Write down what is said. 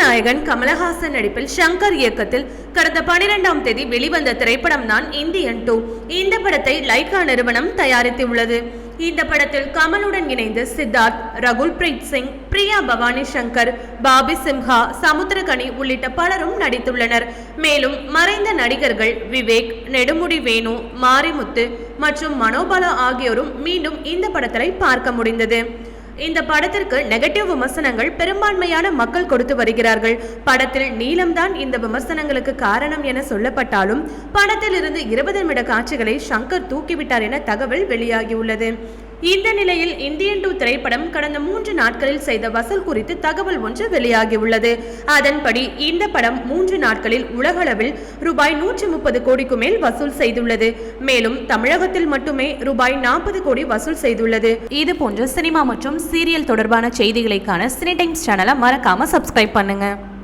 நாயகன் கமலஹாசன் நடிப்பில் சங்கர் இயக்கத்தில் கடந்த பனிரெண்டாம் தேதி வெளிவந்த திரைப்படம் தான் இந்தியன் டூ இந்த படத்தை லைகா நிறுவனம் தயாரித்துள்ளது. இந்த படத்தில் கமலுடன் இணைந்து சித்தார்த் ரகுல் பிரீத் சிங் பிரியா பவானி சங்கர் பாபி சிம்ஹா சமுத்திரகனி உள்ளிட்ட பலரும் நடித்துள்ளனர். மேலும் மறைந்த நடிகர்கள் விவேக் நெடுமுடி வேணு மாரிமுத்து மற்றும் மனோபாலா ஆகியோரும் மீண்டும் இந்த படத்தை பார்க்க முடிந்தது. இந்த படத்திற்கு நெகட்டிவ் விமர்சனங்கள் பெரும்பான்மையான மக்கள் கொடுத்து வருகிறார்கள். படத்தில் நீலம்தான் இந்த விமர்சனங்களுக்கு காரணம் என சொல்லப்பட்டாலும் படத்தில் இருந்து இருபது நிமிட காட்சிகளை சங்கர் தூக்கிவிட்டார் என தகவல் வெளியாகியுள்ளது. இந்த நிலையில் இந்தியன் டூ திரைப்படம் கடந்த மூன்று நாட்களில் செய்த வசூல் குறித்து தகவல் ஒன்று வெளியாகியுள்ளது. அதன்படி இந்த படம் மூன்று நாட்களில் உலகளவில் ரூபாய் நூற்றி முப்பது கோடிக்கு மேல் வசூல் செய்துள்ளது. மேலும் தமிழகத்தில் மட்டுமே ரூபாய் நாற்பது கோடி வசூல் செய்துள்ளது. இது போன்ற சினிமா மற்றும் சீரியல் தொடர்பான செய்திகளைக்கான சினி டைம்ஸ் சேனலை மறக்காம சப்ஸ்கிரைப் பண்ணுங்க.